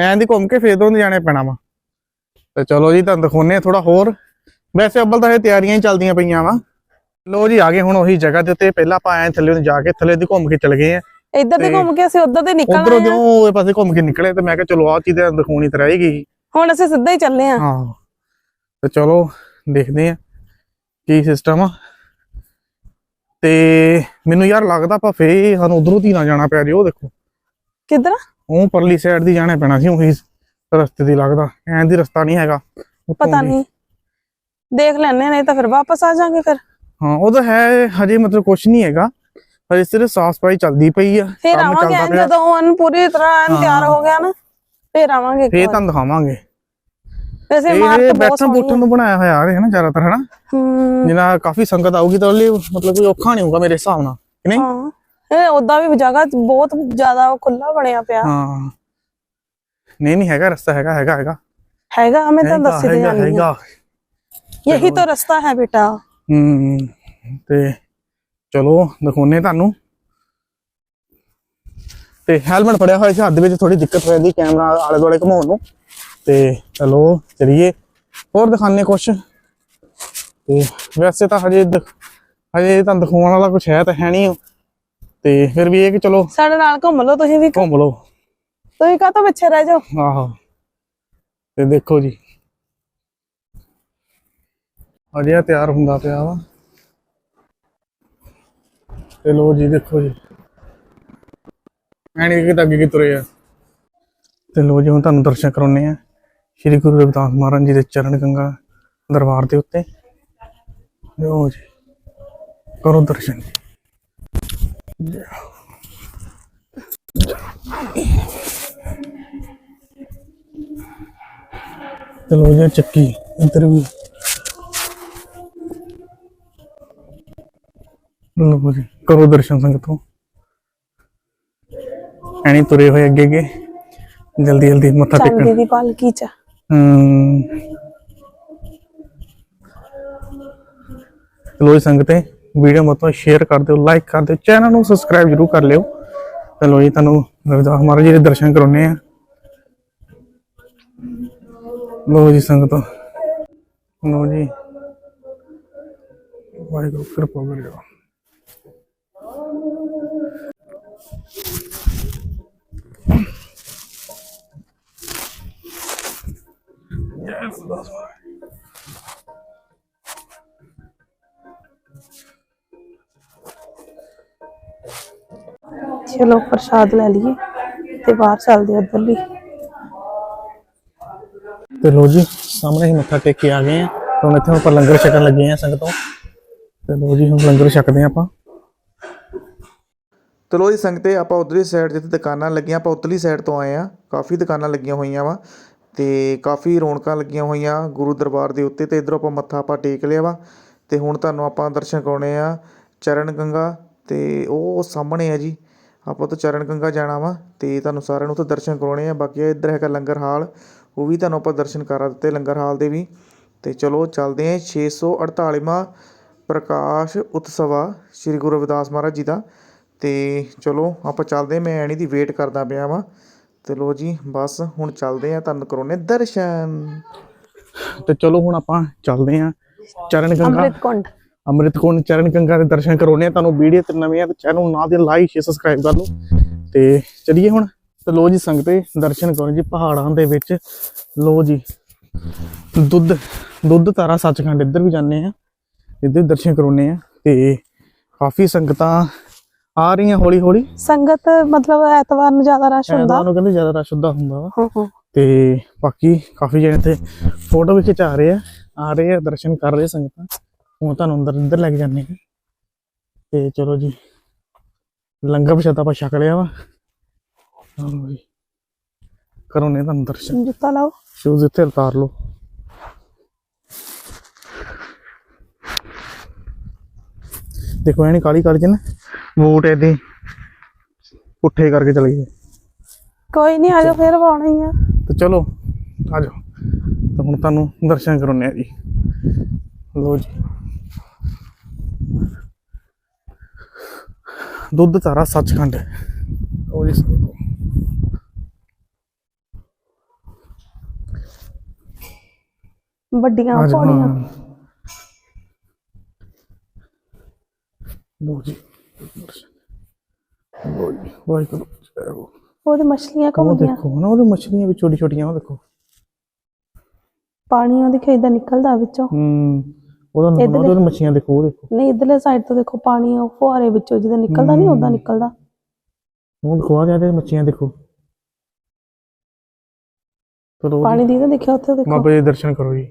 ਐਂ ਦੀ ਘੁੰਮ ਕੇ ਫੇਰ ਤੋਂ ਜਾਣੇ ਪੈਣਾ ਵਾ। ਤੇ ਚਲੋ ਜੀ ਤੁਹਾਨੂੰ ਦਿਖਾਉਨੇ ਆ ਥੋੜਾ ਹੋਰ। ਵੈਸੇ ਅੱਬਲ ਤਾਂ ਇਹ ਤਿਆਰੀਆਂ ਹੀ ਚੱਲਦੀਆਂ ਪਈਆਂ ਵਾ। ਲੋ ਜੀ ਆ ਗਏ ਹੁਣ ਉਹੀ ਜਗ੍ਹਾ ਦੇ ਉੱਤੇ। ਪਹਿਲਾਂ ਆਪਾਂ ਐਂ ਥੱਲੇ ਨੂੰ ਜਾ ਕੇ ਥੱਲੇ ਦੀ ਘੁੰਮ ਕੇ ਚਲੇ ਗਏ ਆ। ਇੱਧਰ ਦੀ ਤੇ ਘੁੰਮ ਕੇ ਅਸੀਂ ਉੱਧਰ ਦੀ ਨਿਕਲ ਉਧਰੋਂ ਆਏ ਇਹ ਪਾਸੇ ਘੁੰਮ ਕੇ ਨਿਕਲੇ ਤੇ ਮੈਂ ਕਿਹਾ ਚਲੋ ਆਹ ਚੀਜ਼ ਤਾਂ ਦਿਖਾਉਣੀ ਤਾਂ ਰਹੇਗੀ। ਹੁਣ ਅਸੀਂ ਸਿੱਧਾ ਹੀ ਚੱਲੇ ਆ ਹਾਂ। ਤੇ ਚਲੋ ਦੇਖਦੇ ਆ ਕੀ ਸਿਸਟਮ ਆ। ਤੇ ਮੈਨੂੰ ਯਾਰ ਲੱਗਦਾ ਆਪਾਂ ਫੇ ਸਾਨੂੰ ਉਧਰੋਂ ਦੀ ਨਾ ਜਾਣਾ ਪਿਆ ਜੀ ਉਹ ਦੇਖੋ। ਕਿੱਧਰ? ਉਹ ਪਰਲੀ ਸਾਈਡ ਦੀ ਜਾਣਾ ਪੈਣਾ ਸੀ ਉਹੀ ਰਸਤੇ ਦੀ ਲੱਗਦਾ। ਐਂ ਦੀ ਰਸਤਾ ਨਹੀਂ ਹੈਗਾ ਪਤਾ। ਨਹੀਂ। ਦੇਖ ਲੈਣੇ ਨਹੀਂ ਤਾਂ ਫਿਰ ਵਾਪਸ ਆ ਜਾਾਂਗੇ ਫਿਰ। ਹਾਂ ਉਹ ਤਾਂ ਹੈ ਹਜੇ ਮਤਲਬ ਕੁਝ ਨਹੀਂ ਹੈਗਾ। ਹਜੇ ਸਿਰਫ ਸਾਫ਼ ਸਫ਼ਾਈ ਚੱਲਦੀ ਪਈ ਆ ਫਿਰ ਆਵਾਂਗੇ। ਜਦੋਂ ਅਨ ਪੂਰੀ ਤਰ੍ਹਾਂ ਤਿਆਰ ਹੋ। ਗਿਆ ਨਾ ਫਿਰ ਆਵਾਂਗੇ ਫੇਰ। ਤੁਹਾਨੂੰ ਦਿਖਾਵਾਂਗੇ। ਵੈਸੇ ਇਹ ਮਾਰਕ ਬਹੁਤ ਬੈਠਣ ਸੋਹਣੀ ਬੁੱਠਣ ਨੂੰ ਬਣਾਇਆ ਹੋਇਆ ਹੈ ਨਾ ਜ਼ਿਆਦਾਤਰ ਹਨਾ? ਹੂੰ। ਜਿੰਨਾ ਕਾਫੀ ਸੰਗਤ ਆਊਗੀ ਤਾਂ ਉਹਦੇ ਲਈ ਮਤਲਬ ਕੋਈ ਔਖਾ ਨਹੀਂ ਹੋਊਗਾ ਮੇਰੇ ਹਿਸਾਬ ਨਾਲ ਕਿ ਨਹੀਂ? ਹਾਂ। ਇਹ ਉਦਾਂ ਵੀ ਜਗ੍ਹਾ ਬਹੁਤ ਜ਼ਿਆਦਾ ਖੁੱਲਾ ਬਣਿਆ ਪਿਆ। ਹਾਂ। ਨਹੀਂ ਨਹੀਂ ਹੈਗਾ ਰਸਤਾ ਹੈਗਾ ਹੈਗਾ ਹੈਗਾ। ਹੈਗਾ ਮੈਂ ਤਾਂ ਦੱਸ ਦੇ ਹੈਗਾ ਹੈਗਾ। ਯਹੀ ਤਾਂ ਰਸਤਾ ਹੈ ਬੇਟਾ। ਹੂੰ। ਤੇ ਚਲੋ ਦਿਖਾਉਨੇ ਤੁਹਾਨੂੰ। ਤੇ ਹੈਲਮਟ ਫੜਿਆ ਹੋਇਆ ਸੀ ਹੱਥ ਦੇ ਵਿੱਚ ਥੋੜੀ ਦਿੱਕਤ ਹੋ ਜਾਂਦੀ ਕੈਮਰਾ ਆਲੇ ਦੁਆਲੇ ਘੁਮਾਉਣ ਨੂੰ। ਤੇ ਚਲੋ ਚਲਿਏ। ਹੋਰ ਦਿਖਾਣੇ ਕੁਛ। ਤੇ ਵੈਸੇ ਤਾਂ ਹਜੇ ਹਜੇ ਤਾਂ ਦਿਖਾਉਣ ਵਾਲਾ ਕੁਝ ਹੈ ਤਾਂ ਹੈ ਨਹੀਂ। ਤੇ ਫਿਰ ਵੀ ਇਹ ਕਿ ਚਲੋ ਸਾਡੇ ਨਾਲ ਘੁੰਮ ਲਓ ਤੁਸੀਂ ਵੀ। ਘੁੰਮ ਲਓ। ਤੁਸੀਂ ਕਾਹ ਤੋਂ ਪਿੱਛੇ ਰਹਿ ਜਾਓ? ਆਹੋ। ਤੇ ਦੇਖੋ ਜੀ। ਆਹ ਤਿਆਰ ਹੁੰਦਾ ਪਿਆ ਵਾ। ਤੇ ਲੋ ਜੀ ਦੇਖੋ ਜੀ। ਐਣੀ ਕਿ ਅੱਗੇ ਕਿ ਤੁਰੇ ਆ। ਤੇ ਲੋ ਜੀ ਹੁਣ ਤੁਹਾਨੂੰ ਦਰਸ਼ਨ ਕਰਾਉਣੇ ਆ। ਸ਼੍ਰੀ ਗੁਰੂ ਰਵਿਦਾਸ ਮਹਾਰਾਜ ਜੀ ਦੇ ਚਰਨ ਗੰਗਾ ਦਰਬਾਰ ਦੇ ਉੱਤੇ। ਲੋ ਜੀ ਕਰੋ ਦਰਸ਼ਨ। ਤੇ ਲੋ ਜੀ ਚੱਕੀ ਇੱਧਰ ਵੀ ਲੋ ਜੀ ਕਰੋ ਦਰਸ਼ਨ ਸੰਗਤੋਂ। ਐਣੀ ਤੁਰੇ ਹੋਏ ਅੱਗੇ ਅੱਗੇ ਜਲਦੀ ਜਲਦੀ ਮੱਥਾ ਟੇਕਣ। ਚਾਂਦੀ ਦੀ ਪਾਲਕੀ ਚ। ਲੋ ਜੀ ਸੰਗਤੇ, ਵੀਡੀਓ ਮਤੋਂ ਸ਼ੇਅਰ ਕਰ ਦਿਓ ਲਾਈਕ ਕਰ ਦਿਓ ਚੈਨਲ ਨੂੰ ਸਬਸਕ੍ਰਾਈਬ ਜਰੂਰ ਕਰ ਲਿਓ। ਤੇ ਲੋ ਜੀ, ਤੁਹਾਨੂੰ ਰਵਿਦਾਸ ਮਹਾਰਾਜ ਜੀ ਦੇ ਦਰਸ਼ਨ ਕਰਾਉਣੇ ਆ ਲੋ ਜੀ ਸੰਗਤੋਂ, ਲੋ ਜੀ। ਵਾਹਿਗੁਰੂ, ਕਿਰਪਾ ਕਰਿਓ। Right. ਚਲੋ ਪ੍ਰਸ਼ਾਦ ਲੈ ਲਈਏ ਤੇ ਬਾਹਰ ਚੱਲਦੇ ਆ ਉੱਧਰ ਲਈ ਤੇ ਲੋ ਜੀ ਸਾਹਮਣੇ ਹੀ ਮੱਥਾ ਟੇਕ ਕੇ ਆ ਗਏ ਆ ਤੇ ਹੁਣ ਇੱਥੇ ਆਪਾਂ ਲੰਗਰ ਛਕਣ ਲੱਗੇ ਆ ਸੰਗਤੋਂ। ਤੇ ਲੋ ਜੀ ਹੁਣ ਲੰਗਰ ਛਕਦੇ ਆ ਆਪਾਂ। ਤੇ ਲੋ ਜੀ ਸੰਗਤੇ ਆਪਾਂ ਉਧਰਲੀ ਸਾਈਡ ਜਿੱਥੇ ਦੁਕਾਨਾਂ ਲੱਗੀਆਂ ਆਪਾਂ ਉਧਰਲੀ ਸਾਈਡ ਤੋਂ ਆਏ ਆ ਕਾਫੀ ਦੁਕਾਨਾਂ ਲੱਗੀਆਂ ਹੋਈਆਂ ਵਾ। ਅਤੇ ਕਾਫੀ ਰੌਣਕਾਂ ਲੱਗੀਆਂ ਹੋਈਆਂ ਗੁਰੂ ਦਰਬਾਰ ਦੇ ਉੱਤੇ ਅਤੇ ਇੱਧਰੋਂ ਆਪਾਂ ਮੱਥਾ ਆਪਾਂ ਟੇਕ ਲਿਆ ਵਾ। ਅਤੇ ਹੁਣ ਤੁਹਾਨੂੰ ਆਪਾਂ ਦਰਸ਼ਨ ਕਰਾਉਣੇ ਆ ਚਰਨ ਗੰਗਾ ਅਤੇ ਉਹ ਸਾਹਮਣੇ ਆ ਜੀ। ਆਪਾਂ ਉੱਥੇ ਚਰਨ ਗੰਗਾ ਜਾਣਾ ਵਾ ਅਤੇ ਤੁਹਾਨੂੰ ਸਾਰਿਆਂ ਨੂੰ ਉੱਥੇ ਦਰਸ਼ਨ ਕਰਾਉਣੇ ਆ। ਬਾਕੀ ਇੱਧਰ ਹੈਗਾ ਲੰਗਰ ਹਾਲ, ਉਹ ਵੀ ਤੁਹਾਨੂੰ ਆਪਾਂ ਦਰਸ਼ਨ ਕਰਾ ਦਿੱਤੇ ਲੰਗਰ ਹਾਲ ਦੇ ਵੀ। ਅਤੇ ਚਲੋ ਚੱਲਦੇ ਹਾਂ ਛੇ ਸੌ 648ਵਾਂ ਪ੍ਰਕਾਸ਼ ਉਤਸਵ ਆ ਸ੍ਰੀ ਗੁਰੂ ਰਵਿਦਾਸ ਮਹਾਰਾਜ ਜੀ ਦਾ। ਅਤੇ ਚਲੋ ਆਪਾਂ ਚੱਲਦੇ ਮੈਂ ਐਣੀ ਦੀ ਵੇਟ ਕਰਦਾ ਪਿਆ ਵਾਂ। ਤੇ ਲੋ ਜੀ ਬਸ ਹੁਣ ਚੱਲਦੇ ਆ ਤੁਹਾਨੂੰ ਕਰਾਉਣੇ ਦਰਸ਼ਨ। ਤੇ ਚਲੋ ਹੁਣ ਆਪਾਂ ਚੱਲਦੇ ਆਂ ਚਰਨ ਗੰਗਾ। ਅੰਮ੍ਰਿਤ ਕੁੰਡ ਅੰਮ੍ਰਿਤ ਕੁੰਡ ਚਰਨ ਗੰਗਾ ਦੇ ਦਰਸ਼ਨ ਕਰਾਉਣੇ ਆ ਤੁਹਾਨੂੰ ਵੀਡੀਓ ਤੇ ਨਵੀਆਂ ਤੇ ਚੈਨਲ ਨੂੰ ਨਾ ਦੇ ਲਾਈਕ ਸ਼ੇਅਰ ਸਬਸਕ੍ਰਾਈਬ ਕਰ ਲਓ। ਤੇ ਚਲਿਏ ਹੁਣ ਤੇ ਲੋ ਜੀ ਸੰਗਤੇ ਦਰਸ਼ਨ ਕਰੋ ਜੀ ਪਹਾੜਾਂ ਦੇ ਵਿੱਚ। ਲੋ ਜੀ ਦੁੱਧ ਦੁੱਧ ਤਾਰਾ ਸੱਚਖੰਡ ਇੱਧਰ ਵੀ ਜਾਂਦੇ ਆ ਇੱਧਰ ਦਰਸ਼ਨ ਕਰਾਉਣੇ ਆ ਤੇ ਕਾਫੀ ਸੰਗਤਾਂ ਆ ਰਹੀਆਂ ਹੌਲੀ ਹੌਲੀ। ਸੰਗਤ ਮਤਲਬ ਐਤਵਾਰ ਨੂੰ ਜ਼ਿਆਦਾ ਰਸ਼ ਹੁੰਦਾ? ਐਤਵਾਰ ਨੂੰ ਕਹਿੰਦੇ ਜ਼ਿਆਦਾ ਰਸ਼ ਹੁੰਦਾ ਹੁੰਦਾ ਵਾ। ਹਾਂ ਹਾਂ। ਤੇ ਬਾਕੀ ਕਾਫੀ ਜਣੇ ਤੇ ਫੋਟੋ ਵੀ ਖਿਚਾ ਰਹੇ ਆ ਆ ਰਹੇ ਆ ਦਰਸ਼ਨ ਕਰ ਰਹੇ ਸੰਗਤਾਂ। ਹੁਣ ਤੁਹਾਨੂੰ ਅੰਦਰ ਅੰਦਰ ਲੈ ਕੇ ਜਾਂਦੇ ਆ। ਤੇ ਚਲੋ ਜੀ ਲੰਗਰ ਪ੍ਰਸ਼ਾਦਾ ਆਪਾਂ ਛਕ ਲਿਆ ਵਾ। ਚਲੋ ਜੀ ਕਰੋ ਨੇ ਤੁਹਾਨੂੰ ਦਰਸ਼ਨ। ਜੁੱਤਾ ਲਾਓ। ਸ਼ੂਜ਼ ਇੱਥੇ ਉਤਾਰ ਲਓ। ਦੇਖੋ ਐਨੀ ਕਾਲੀ ਕਾਲੀ ਚ ਨਾ। ਬੂਟ ਇਹਦੇ ਪੁੱਠੇ ਕਰਕੇ ਚਲੇ ਗਏ। ਕੋਈ ਨਹੀਂ ਆਜੋ ਫੇਰ ਪਾਉਣਾ ਹੀ ਆ। ਤੇ ਚਲੋ ਆ ਜਾਓ ਤਾਂ ਹੁਣ ਤੁਹਾਨੂੰ ਦਰਸ਼ਨ ਕਰਾਉਣੇ ਆ ਜੀ। ਲੋ ਜੀ। ਦੁੱਧ ਧਾਰਾ ਸੱਚਖੰਡ। ਉਹ ਜੀ। ਵੱਡੀਆਂ ਪੌੜੀਆਂ। ਲੋ ਜੀ। ਵਾਹਿਗੁਰੂ ਉਹਦੇ ਮਛਲੀਆਂ ਉਹ ਘੁੰਮਦੀਆਂ। ਦੇਖੋ ਨਾ ਉਹਦੇ ਮੱਛਲੀਆਂ ਵੀ ਛੋਟੀ ਛੋਟੀਆਂ ਉਹ ਦੇਖੋ। ਪਾਣੀ ਉਹਦੀ ਖੇਦਾ ਨਿਕਲਦਾ ਵਿੱਚੋਂ। ਹੂੰ ਉਹਦਾ ਨਾਮ ਇੱਧਰ ਉਹਦੇ ਮੱਛੀਆਂ ਦੇਖੋ ਉਹ ਦੇਖੋ। ਨਹੀਂ ਇਧਰਲੇ ਸਾਈਡ ਤੋਂ ਦੇਖੋ ਪਾਣੀ ਉਹ ਫੁਹਾਰੇ ਵਿੱਚੋਂ ਜਿਹਦਾ ਨਿਕਲਦਾ ਨਹੀਂ ਉਦਾਂ ਨਿਕਲਦਾ। ਉਹ ਦੇਖੋ ਆ ਦੇ ਮੱਛੀਆਂ ਦੇਖੋ। ਚਲੋ ਪਾਣੀ ਦੀ ਤਾਂ ਦੇਖਿਆ ਉੱਥੇ ਦੇਖੋ। ਬਾਬਾ ਜੀ ਦੇ ਦਰਸ਼ਨ ਕਰੋ ਜੀ।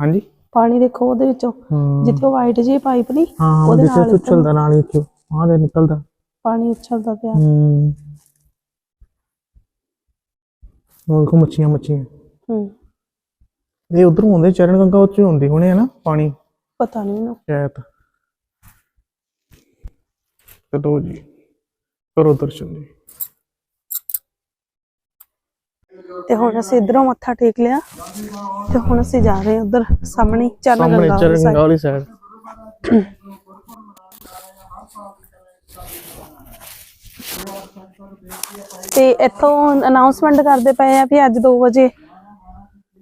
ਹਾਂਜੀ? ਪਾਣੀ ਦੇਖੋ ਉਹਦੇ ਵਿੱਚੋਂ। ਹਾਂ। ਜਿੱਥੇ ਵਾਈਟ ਜੀ ਪਾਈਪ ਨਹੀਂ ਹਾਂ ਉਹਦੇ ਨਾਲ ਚ ਚੱਲਦਾ ਨਾਲ ਹੀ ਦੇਖੋ ਆਹ ਦੇ ਨਿਕਲਦਾ। ਪਾਣੀ ਉਛਲਦਾ ਪਿਆ। ਹੂੰ। ਉਹ ਦੇਖੋ ਮੱਛੀਆਂ ਮੱਛੀਆਂ। ਹੂੰ। ਇਹ ਉਧਰੋਂ ਆਉਂਦੇ ਚਰਨ ਗੰਗਾ ਉੱਚੋਂ ਹੁੰਦੀ ਹੋਣੇ ਹੈ ਨਾ ਪਾਣੀ? ਪਤਾ ਨਹੀਂ ਮੈਨੂੰ। ਸ਼ਾਇਦ। ਚਲੋ ਜੀ? ਕਰੋ ਦਰਸ਼ਨ ਜੀ ਤੇ ਹੁਣ ਅਸੀਂ ਇਧਰੋਂ ਮੱਥਾ ਟੇਕ ਲਿਆ। ਤੇ ਹੁਣ ਅਸੀਂ ਜਾ ਰਹੇ ਹਾਂ ਉਧਰ ਸਾਹਮਣੇ ਚਰਨ ਸਾਹਮਣੇ ਗੰਗਾ ਚਰਨ। ਵਾਲੀ ਸਾਈਡ ਤੇ ਇੱਥੋਂ ਅਨਾਉਂਸਮੈਂਟ ਕਰਦੇ ਪਏ ਆ ਵੀ ਅੱਜ 2 ਵਜੇ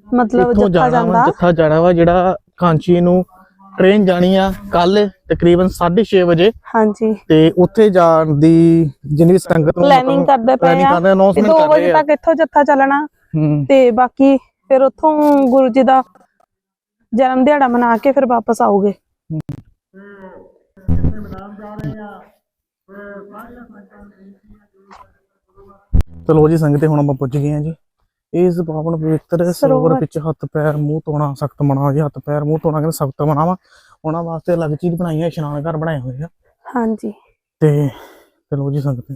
ਮਤਲਬ ਜੱਥਾ ਜਾਂਦਾ। ਜੱਥਾ ਜਾਣਾ ਵਾ ਜਿਹੜਾ ਕਾਂਚੀ ਨੂੰ ਟ੍ਰੇਨ ਜਾਣੀ ਆ ਕੱਲ ਤਕਰੀਬਨ 6:30 ਵਜੇ। ਹਾਂਜੀ। ਤੇ ਉੱਥੇ ਜਾਣ ਦੀ ਜਿੰਨੀ ਵੀ ਸੰਗਤ ਨੂੰ ਪਲੈਨਿੰਗ ਕਰਦੇ ਪਏ ਆ। ਕਰਦੇ ਅਨਾਉਂਸਮੈਂਟ 2 ਕਰ ਵਜੇ ਰਹੇ ਆ। ਤੱਕ ਇੱਥੋਂ ਜੱਥਾ ਚੱਲਣਾ। ਤੇ ਬਾਕੀ ਫਿਰ ਉੱਥੋਂ ਗੁਰੂ ਜੀ ਦਾ ਜਨਮ ਦਿਹਾੜਾ ਮਨਾ ਕੇ ਫਿਰ ਵਾਪਸ ਆਉਗੇ ਚਲੋ ਜੀ ਸੰਗਤੇ ਹੁਣ ਆਪਾਂ ਪੁੱਜ ਗਏ ਆ ਜੀ। ਇਸ ਪਾਵਨ ਪਵਿੱਤਰ ਸਰੋਵਰ ਵਿੱਚ ਹੱਥ ਪੈਰ ਮੂੰਹ ਧੋਣਾ ਸਖਤ ਮਨਾ ਜੀ ਹੱਥ ਪੈਰ ਮੂੰਹ ਧੋਣਾ ਕਹਿੰਦੇ ਸਖਤ ਮਨਾ ਵਾ। ਉਹਨਾਂ ਵਾਸਤੇ ਅਲੱਗ ਚੀਜ਼ ਬਣਾਈ ਹੈ ਇਸ਼ਨਾਨ ਘਰ ਬਣਾਏ ਹੋਏ ਆ। ਹਾਂਜੀ। ਤੇ ਚਲੋ ਜੀ ਸੰਗਤੇ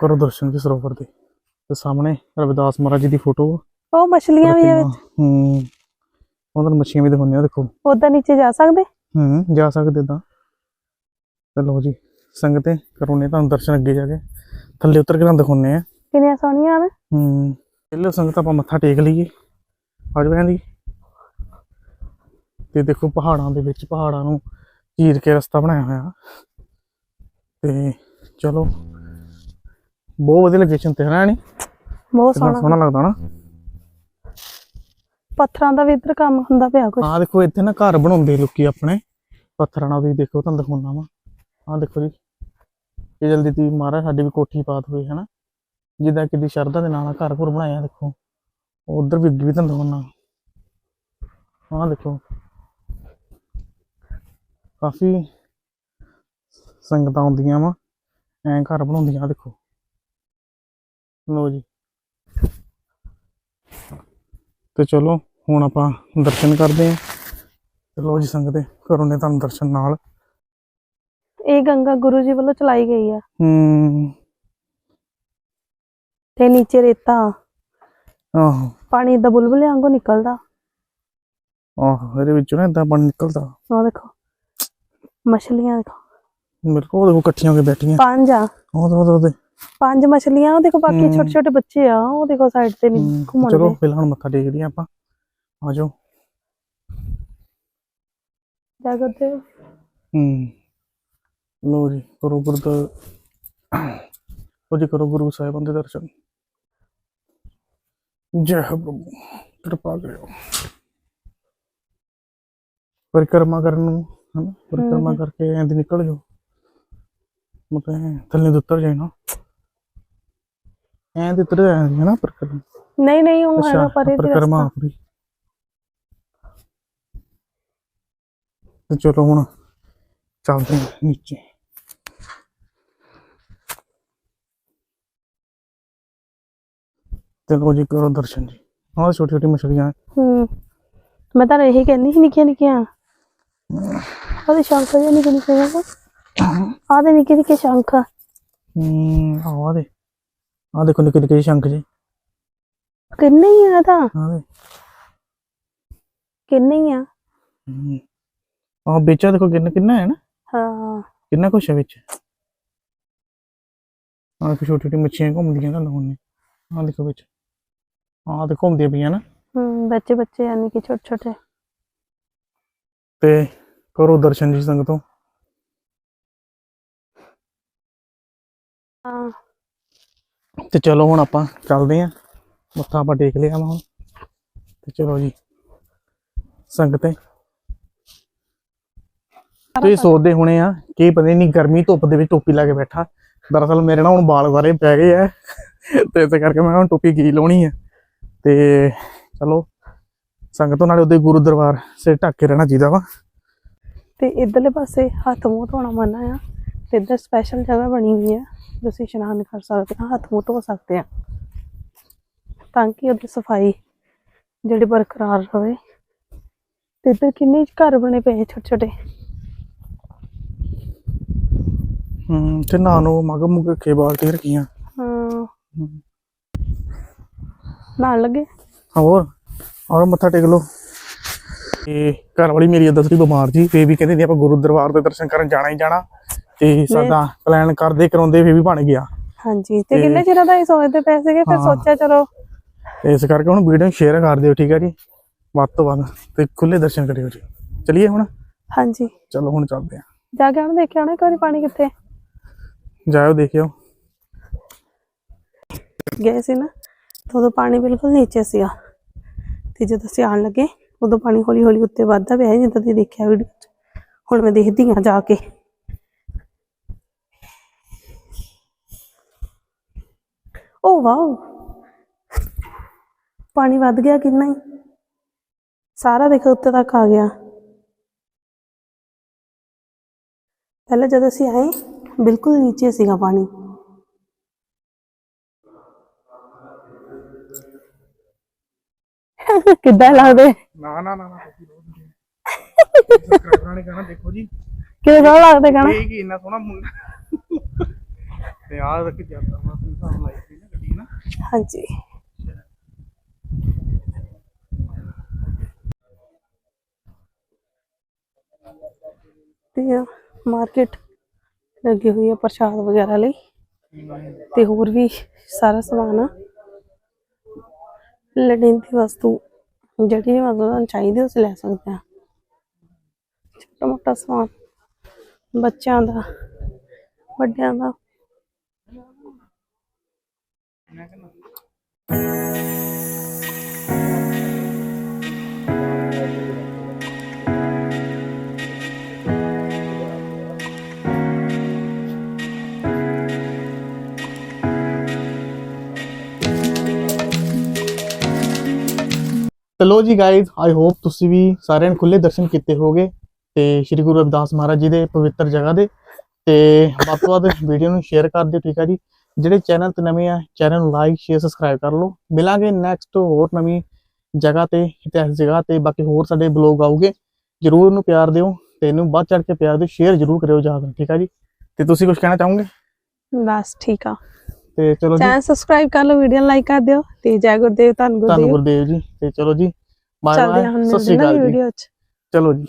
ਕਰੋ ਦਰਸ਼ਨ ਜੀ ਸਰੋਵਰ ਦੇ। ਤੇ ਸਾਹਮਣੇ ਰਵਿਦਾਸ ਮਹਾਰਾਜ ਜੀ ਦੀ ਫੋਟੋ ਉਹ ਮਛਲੀਆਂ ਵੀ ਆ ਵਿੱਚ। ਹੂੰ। ਉਹਨਾਂ ਮੱਛੀਆਂ ਵੀ ਦਿਖਾਉਂਦੇ ਆ ਦੇਖੋ। ਉਧਰ ਨੀਚੇ ਜਾ ਸਕਦੇ? ਹੂੰ ਜਾ ਸਕਦੇ ਤਾਂ। ਚਲੋ ਜੀ ਸੰਗਤੇ ਕਰੋਨੇ ਤੁਹਾਨੂੰ ਦਰਸ਼ਨ ਅੱਗੇ ਜਾ ਕੇ। ਥੱਲੇ ਉਤਰ ਕੇ ਤੁਹਾਨੂੰ ਦਿਖਾਉਂਦੇ ਆ। ਕਿੰਨੀਆਂ ਸੋਹਣੀਆਂ ਨੇ। ਹੂੰ ਪਹਿਲੇ ਸੰਗਤ ਆਪਾਂ ਮੱਥਾ ਟੇਕ ਲਈਏ। ਅੱਜ ਦੀ। ਤੇ ਦੇਖੋ ਪਹਾੜਾਂ ਦੇ ਵਿੱਚ ਪਹਾੜਾਂ ਨੂੰ ਚੀਰ ਕੇ ਰਸਤਾ ਬਣਾਇਆ ਹੋਇਆ। ਤੇ ਚਲੋ ਬਹੁਤ ਵਧੀਆ ਲੋਕੇਸ਼ਨ ਤੇ ਹੈ ਨਾ ਨੀ? ਬਹੁਤ ਸੋਹਣਾ। ਸੋਹਣਾ ਲੱਗਦਾ ਨਾ। ਪੱਥਰਾਂ ਦਾ ਵੀ ਇੱਧਰ ਕੰਮ ਹੁੰਦਾ ਪਿਆ ਕੁਝ ਆਹ ਦੇਖੋ ਇੱਥੇ ਨਾ ਘਰ ਬਣਾਉਂਦੇ ਲੋਕੀ ਆਪਣੇ। ਪੱਥਰਾਂ ਨਾਲ ਤੁਸੀਂ ਦੇਖੋ ਤੁਹਾਨੂੰ ਦਿਖਾਉਣਾ ਵਾ। ਆਹ ਦੇਖੋ ਜੀ। ਇਹ ਜਲਦੀ ਤੀ ਮਹਾਰਾਜ ਸਾਡੀ ਵੀ ਕੋਠੀ ਪਾਤ ਹੋਈ ਹੈ ਨਾ? ਜਿੱਦਾਂ ਕਿਦੀ ਸ਼ਰਧਾ ਦੇ ਨਾਲ ਘਰ ਘਰ ਬਣਾਇਆ ਦੇਖੋ। ਉਧਰ ਵੀ ਅੱਗੇ ਵੀ ਤੁਹਾਨੂੰ ਦਿਖਾਉਣਾ ਆਹ ਦੇਖੋ। ਕਾਫੀ ਸੰਗਤਾਂ ਆਉਂਦੀਆਂ ਵਾ ਐਂ ਘਰ ਬਣਾਉਂਦੀਆਂ ਦੇਖੋ। ਲੋ ਜੀ। ਤੇ ਚਲੋ ਹੁਣ ਆਪਾਂ ਦਰਸ਼ਨ ਕਰਦੇ ਆਂ। ਚਲੋ ਜੀ ਸੰਗਤੇ ਕਰੋ ਨੇ ਤੁਹਾਨੂੰ ਦਰਸ਼ਨ ਨਾਲ। ਇਹ ਗੰਗਾ ਗੁਰੂ ਜੀ ਵੱਲੋਂ ਚਲਾਈ ਗਈ ਆ। ਹੂੰ। ਤੇ ਨੀਚੇ ਰੇਤਾ। ਆਹੋ। ਪਾਣੀ ਦਾ ਬੁਲਬੁਲੇ ਵਾਂਗੂ ਨਿਕਲਦਾ। ਆਹੋ ਇਹਦੇ ਵਿੱਚੋਂ ਨਾ ਇਦਾਂ ਪਾਣੀ ਨਿਕਲਦਾ। ਉਹ ਦੇਖੋ ਮਛਲੀਆਂ ਦੇਖੋ। ਮੇਰੇ ਕੋਲ ਦੇਖੋ ਇਕੱਠੀਆਂ ਹੋ ਕੇ ਬੈਠੀਆਂ। ਪੰਜ ਆ। ਉਹ ਉਹ ਉਹਦੇ ਪੰਜ ਮਛਲੀਆਂ ਉਹ ਦੇਖੋ ਬਾਕੀ। ਛੋਟੇ ਛੋਟੇ ਬੱਚੇ ਆ ਉਹ ਦੇਖੋ ਸਾਈਡ ਤੇ ਨੀ ਹੂੰ, ਘੁੰਮਣ ਚਲੋ ਦੇ। ਪਹਿਲਾਂ ਹੁਣ ਮੱਥਾ ਟੇਕਦੇ ਆਂ ਆਪਾਂ। ਆ ਜਾਓ। ਜਾ ਕਰਦੇ ਹੋ। ਲੋ ਜੀ ਕਰੋ ਗੁਰੂ ਦਾ ਉਹ ਜੀ ਕਰੋ ਗੁਰੂ ਸਾਹਿਬਾਨ ਦੇ ਦਰਸ਼ਨ। ਜੈ ਹੋ ਪ੍ਰਭੂ ਕਿਰਪਾ ਕਰਿਓ। ਪਰਿਕਰਮਾ ਕਰਨ ਨੂੰ ਹਨਾ ਪਰਿਕਰਮਾ ਕਰਕੇ ਐਂ ਦੀ ਨਿਕਲ ਜਾਓ। ਮਤਲਬ ਥੱਲੇ ਤੋਂ ਉੱਤਰ ਜਾਏ ਨਾ। ਐਂ ਤੇ ਉੱਤਰ ਜਾਂਦੀ ਹੈ ਨਾ ਪਰਿਕਰਮਾ। ਨਹੀਂ ਨਹੀਂ ਉਹ ਹੈਗਾ ਅੱਛਾ ਪਰੇ ਦੀ ਪਰਿਕਰਮਾ ਆਪਣੀ। ਤੇ ਚਲੋ ਹੁਣ ਚੱਲਦੇ ਹਾਂ ਨੀਚੇ। ਚਲੋ ਜੀ ਕਰੋ ਦਰਸ਼ਨ ਜੀ। ਆਹ ਛੋਟੀ ਛੋਟੀ ਮਛਲੀਆਂ। ਹੂੰ। ਮੈਂ ਤਾਂ ਇਹੀ ਕਹਿੰਦੀ ਸੀ ਨਿੱਕੀਆਂ ਨਿੱਕੀਆਂ। ਉਹਦੇ ਸ਼ੰਖ ਜਿਹੇ ਨਿੱਕੇ ਨਿੱਕੇ ਆਹ ਦੇ ਨਿੱਕੇ ਨਿੱਕੇ ਸ਼ੰਖ। ਹੂੰ ਆਹ ਦੇ। ਆਹ ਦੇਖੋ ਨਿੱਕੇ ਨਿੱਕੇ ਸ਼ੰਖ ਜੀ। ਕਿੰਨੇ ਹੀ ਆ ਤਾਂ? ਦੇ। ਕਿੰਨੇ ਹੀ ਆ? ਹੂੰ। ਆਹ ਵਿੱਚ ਦੇਖੋ ਕਿੰਨਾ ਕਿੰਨਾ ਹੈ ਨਾ? ਹਾਂ। ਕਿੰਨਾ ਕੁਛ ਹੈ ਵਿੱਚ? ਆਹ ਦੇਖੋ ਛੋਟੀ ਛੋਟੀ ਮੱਛੀਆਂ ਘੁੰਮਦੀਆਂ ਤੁਹਾਨੂੰ ਉਹਨੇ ਆਹ ਦੇਖੋ ਵਿੱਚ। ਆਹ ਤੇ ਘੁੰਮਦੀਆਂ ਪਈਆਂ ਨਾ। ਹੂੰ ਬੱਚੇ ਬੱਚੇ ਯਾਨੀ ਕਿ ਛੋਟੇ ਛੋਟੇ। ਤੇ ਕਰੋ ਦਰਸ਼ਨ ਜੀ ਸੰਗਤੋਂ। ਹਾਂ। ਤੇ ਚਲੋ ਹੁਣ ਆਪਾਂ ਚੱਲਦੇ ਆਂ ਮੱਥਾ ਆਪਾਂ ਟੇਕ ਲਿਆ ਵਾ ਹੁਣ। ਤੇ ਚਲੋ ਜੀ ਸੰਗਤੇ। ਤੁਸੀਂ ਸੋਚਦੇ ਹੋਣੇ ਆ ਕਿ ਪਤਾ ਨਹੀਂ ਗਰਮੀ ਧੁੱਪ ਦੇ ਵਿੱਚ ਟੋਪੀ ਲਾ ਕੇ ਬੈਠਾ। ਦਰਅਸਲ ਮੇਰੇ ਨਾਲ ਹੁਣ ਵਾਲ ਵਾਰੇ ਪੈ ਗਏ ਆ। ਤੇ ਇਸੇ ਕਰਕੇ ਮੈਂ ਹੁਣ ਟੋਪੀ ਕੀ ਲਾਉਣੀ ਆ। ਤੇ ਚਲੋ ਸੰਗਤੋਂ ਨਾਲੇ ਉਹਦੇ ਗੁਰੂ ਦਰਬਾਰ ਸਿਰ ਢੱਕ ਕੇ ਰਹਿਣਾ ਚਾਹੀਦਾ ਵਾ। ਤੇ ਇਧਰਲੇ ਪਾਸੇ ਹੱਥ ਮੂੰਹ ਧੋਣਾ ਮਨਾ ਆ ਤੇ ਇੱਧਰ ਸਪੈਸ਼ਲ ਜਗ੍ਹਾ ਬਣੀ ਹੋਈ ਹੈ ਤੁਸੀਂ ਇਸ਼ਨਾਨ ਕਰ ਸਕਦੇ ਹਾਂ ਹੱਥ ਮੂੰਹ ਧੋ ਸਕਦੇ ਆ। ਤਾਂ ਕਿ ਉਹਦੀ ਸਫ਼ਾਈ ਜਿਹੜੀ ਬਰਕਰਾਰ ਰਹੇ ਤੇ ਇੱਧਰ ਕਿੰਨੇ ਘਰ ਬਣੇ ਪਏ ਛੋਟੇ ਛੋਟੇ ਹੂੰ ਤੇ ਨਾ ਨੂੰ ਮਗ ਮੁਗ ਕੇ ਬਾਲਟੀ ਰੱਖੀਆਂ ਹਾਂ। ਨਾਲ ਲੱਗੇ। ਹੋਰ? ਔਰ ਮੱਥਾ ਟੇਕ ਲਓ। ਤੇ ਘਰ ਵਾਲੀ ਮੇਰੀ ਦਸਰੀ ਬਿਮਾਰ ਜੀ ਫੇ ਵੀ ਕਹਿੰਦੇ ਨੇ ਆਪਾਂ ਗੁਰੂ ਦਰਬਾਰ ਦੇ ਦਰਸ਼ਨ ਕਰਨ ਜਾਣਾ ਹੀ ਜਾਣਾ। ਤੇ ਸਾਡਾ ਪਲਾਨ ਕਰਦੇ ਕਰਾਉਂਦੇ ਫੇ ਵੀ ਬਣ ਗਿਆ। ਹਾਂਜੀ ਤੇ ਕਿੰਨੇ ਚਿਰਾਂ ਦਾ ਇਹ ਸੋਚਦੇ ਪਏ ਸੀਗੇ? ਫਿਰ ਹਾਂ। ਸੋਚਿਆ ਚਲੋ। ਇਸ ਕਰਕੇ ਹੁਣ ਵੀਡੀਓ ਸ਼ੇਅਰ ਕਰ ਦਿਓ ਠੀਕ ਹੈ ਜੀ? ਵੱਧ ਤੋਂ ਵੱਧ ਤੇ ਖੁੱਲੇ ਦਰਸ਼ਨ ਕਰਿਓ ਜੀ। ਚਲਿਏ ਹੁਣ? ਹਾਂਜੀ। ਚਲੋ ਹੁਣ ਚੱਲਦੇ ਆ। ਜਾ ਕੇ ਆਉਣ ਦੇਖਿਆ ਨਾ ਇੱਕ ਵਾਰੀ ਪਾਣੀ ਕਿੱਥੇ। ਜਾਇਓ ਦੇਖਿਓ। ਗਏ ਸੀ ਨਾ? ਤਾਂ ਉਦੋਂ ਪਾਣੀ ਬਿਲਕੁਲ ਨੀਚੇ ਸੀਗਾ। ਤੇ ਜਦੋਂ ਅਸੀਂ ਆਉਣ ਲੱਗੇ ਉਦੋਂ ਪਾਣੀ ਹੌਲੀ ਹੌਲੀ ਉੱਤੇ ਵੱਧਦਾ ਪਿਆ ਸੀ, ਜਿੱਦਾਂ ਤੁਸੀਂ ਦੇਖਿਆ ਵੀਡੀਓ 'ਚ। ਹੁਣ ਮੈਂ ਦੇਖਦੀ ਹਾਂ ਜਾ ਕੇ। ਓ ਵਾਓ! ਪਾਣੀ ਵੱਧ ਗਿਆ ਕਿੰਨਾ ਹੀ। ਸਾਰਾ ਦੇਖੋ ਉੱਤੇ ਤੱਕ ਆ ਗਿਆ। ਪਹਿਲਾਂ ਜਦੋਂ ਅਸੀਂ ਆਏ ਬਿਲਕੁਲ ਨੀਚੇ ਸੀਗਾ ਪਾਣੀ। ਕਿੱਦਾਂ ਲੱਗਦੇ? ਨਾ ਨਾ ਨਾ ਸਬਸਕ੍ਰਾਈਬਰਾਂ ਨੇ ਕਹਿਣਾ ਦੇਖੋ ਜੀ। ਕਿਵੇਂ ਲੱਗਦੇ ਕਹਣਾ? ਇਹ ਕੀ ਇੰਨਾ ਸੋਹਣਾ ਮੁੰਡਾ? ਤੇ ਆਹ ਤੱਕ ਜਾਂਦਾ ਤੁਸੀਂ ਸਾਨੂੰ ਲਾਈਕ ਸੀ ਨਾ ਗੱਡੀ ਨਾ। ਹਾਂਜੀ। ਤੇ ਮਾਰਕੀਟ ਲੱਗੀ ਹੋਈ ਹੈ ਪ੍ਰਸ਼ਾਦ ਵਗੈਰਾ ਲਈ। ਤੇ ਹੋਰ ਵੀ ਸਾਰਾ ਸਮਾਨ ਆ। ਲੜਨ ਵਸਤੂ, ਜਿਹੜੀ ਮਤਲਬ ਤੁਹਾਨੂੰ ਚਾਹੀਦੀ ਉਹ ਲੈ ਸਕਦੇ ਆ। ਛੋਟਾ ਮੋਟਾ ਸਮਾਨ, ਬੱਚਿਆਂ ਦਾ, ਵੱਡਿਆਂ ਦਾ। ਲੋ ਜੀ ਗਾਇਜ਼ ਆਈ ਹੋਪ ਤੁਸੀਂ ਵੀ ਸਾਰਿਆਂ ਨੇ ਖੁੱਲੇ ਦਰਸ਼ਨ ਕੀਤੇ ਹੋਗੇ ਤੇ ਸ੍ਰੀ ਗੁਰੂ ਰਵਿਦਾਸ ਮਹਾਰਾਜ ਜੀ ਦੇ ਪਵਿੱਤਰ ਜਗ੍ਹਾ ਦੇ ਤੇ ਵੱਧ ਤੋਂ ਵੱਧ ਵੀਡੀਓ ਨੂੰ ਸ਼ੇਅਰ ਕਰ ਦਿਓ ਠੀਕ ਆ ਜੀ। ਜਿਹੜੇ ਚੈਨਲ ਤੇ ਨਵੇਂ ਆ ਚੈਨਲ ਨੂੰ ਲਾਈਕ ਸ਼ੇਅਰ ਸਬਸਕ੍ਰਾਈਬ ਕਰ ਲਓ। ਮਿਲਾਂਗੇ ਨੈਕਸਟ ਹੋਰ ਨਵੀਂ ਜਗ੍ਹਾ ਤੇ ਇਤਿਹਾਸਿਕ ਜਗ੍ਹਾ ਤੇ ਬਾਕੀ ਹੋਰ ਸਾਡੇ ਬਲੌਗ ਆਉਗੇ। ਜਰੂਰ ਉਹਨੂੰ ਪਿਆਰ ਦਿਓ ਤੇ ਇਹਨੂੰ ਵੱਧ ਚੜ ਕੇ ਪਿਆਰ ਦਿਓ ਸ਼ੇਅਰ ਜਰੂਰ ਕਰਿਓ ਜ਼ਿਆਦਾ ਠੀਕ ਆ ਜੀ। ਤੇ ਤੁਸੀਂ ਕੁਝ ਕਹਿਣਾ ਚਾਹੋਗੇ? ਬਸ ਠੀਕ ਆ। ਤੇ ਚਲੋ ਜੀ। ਚੈਨਲ ਸਬਸਕ੍ਰਾਈਬ ਕਰ ਲਓ ਵੀਡੀਓ ਲਾਈਕ ਕਰ ਦਿਓ ਤੇ ਜੈ ਗੁਰਦੇਵ ਧੰਨ ਗੁਰਦੇਵ। ਗੁਰਦੇਵ ਜੀ ਤੇ ਚਲੋ ਜੀ। ਬਾਏ ਚੱਲਦੇ ਬਾਏ ਹਾਂ ਹੁਣ ਸਤਿ ਮਿਲਦੇ ਸ਼੍ਰੀ ਹਾਂ ਅਕਾਲ ਜੀ। ਵੀਡੀਓ 'ਚ। ਚਲੋ ਜੀ।